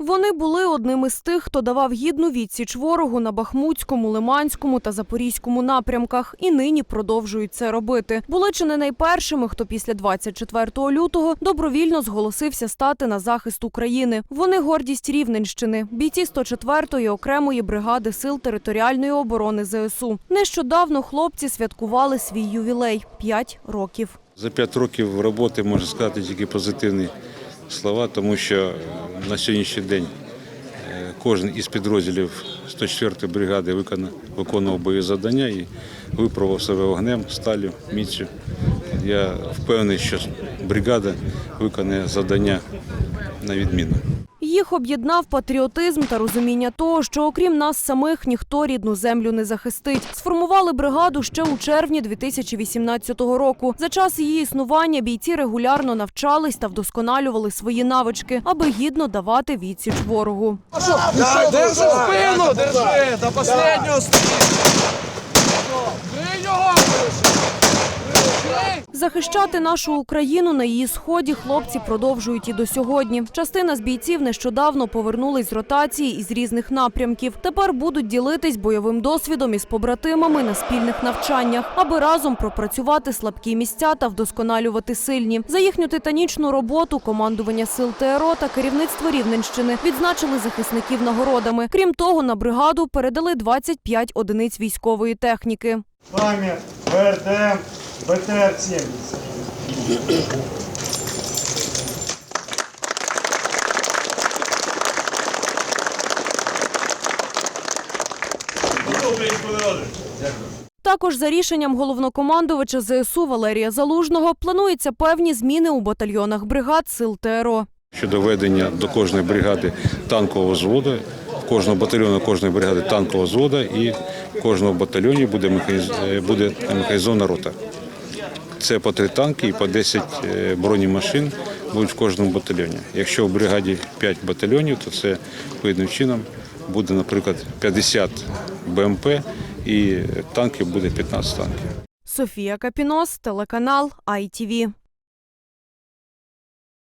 Вони були одним із тих, хто давав гідну відсіч ворогу на Бахмутському, Лиманському та Запорізькому напрямках, і нині продовжують це робити. Були чи не найпершими, хто після 24 лютого добровільно зголосився стати на захист України. Вони гордість Рівненщини, бійці 104-ї окремої бригади сил територіальної оборони ЗСУ. Нещодавно хлопці святкували свій ювілей 5 років. За п'ять років роботи можна сказати тільки позитивні слова, тому що на сьогоднішній день е, кожен із підрозділів 104-ї бригади виконував бойові завдання і випробував себе вогнем, сталю, міцю. Я впевнений, що бригада виконає завдання на відміну. Їх об'єднав патріотизм та розуміння того, що окрім нас самих ніхто рідну землю не захистить. Сформували бригаду ще у червні 2018 року. За час її існування бійці регулярно навчались та вдосконалювали свої навички, аби гідно давати відсіч ворогу. Держи спину, держи, до последнього стій. Захищати нашу Україну на її сході хлопці продовжують і до сьогодні. Частина з бійців нещодавно повернулись з ротації із різних напрямків. Тепер будуть ділитись бойовим досвідом із побратимами на спільних навчаннях, аби разом пропрацювати слабкі місця та вдосконалювати сильні. За їхню титанічну роботу командування сил ТРО та керівництво Рівненщини відзначили захисників нагородами. Крім того, на бригаду передали 25 одиниць військової техніки. Хаммер, БРДМ, БТР-70. Також за рішенням головнокомандувача ЗСУ Валерія Залужного плануються певні зміни у батальйонах бригад сил ТРО. Щодо введення до кожної бригади танкового взводу, кожного батальйону кожної бригади танкового взводу і в кожному батальйоні буде, механіз... е, буде механізована рота. Це по три танки і по 10 е, бронемашин будуть в кожному батальйоні. Якщо в бригаді 5 батальйонів, то це відповідним чином буде, наприклад, 50 БМП і танків буде 15 танків. Софія Капінос, телеканал ITV.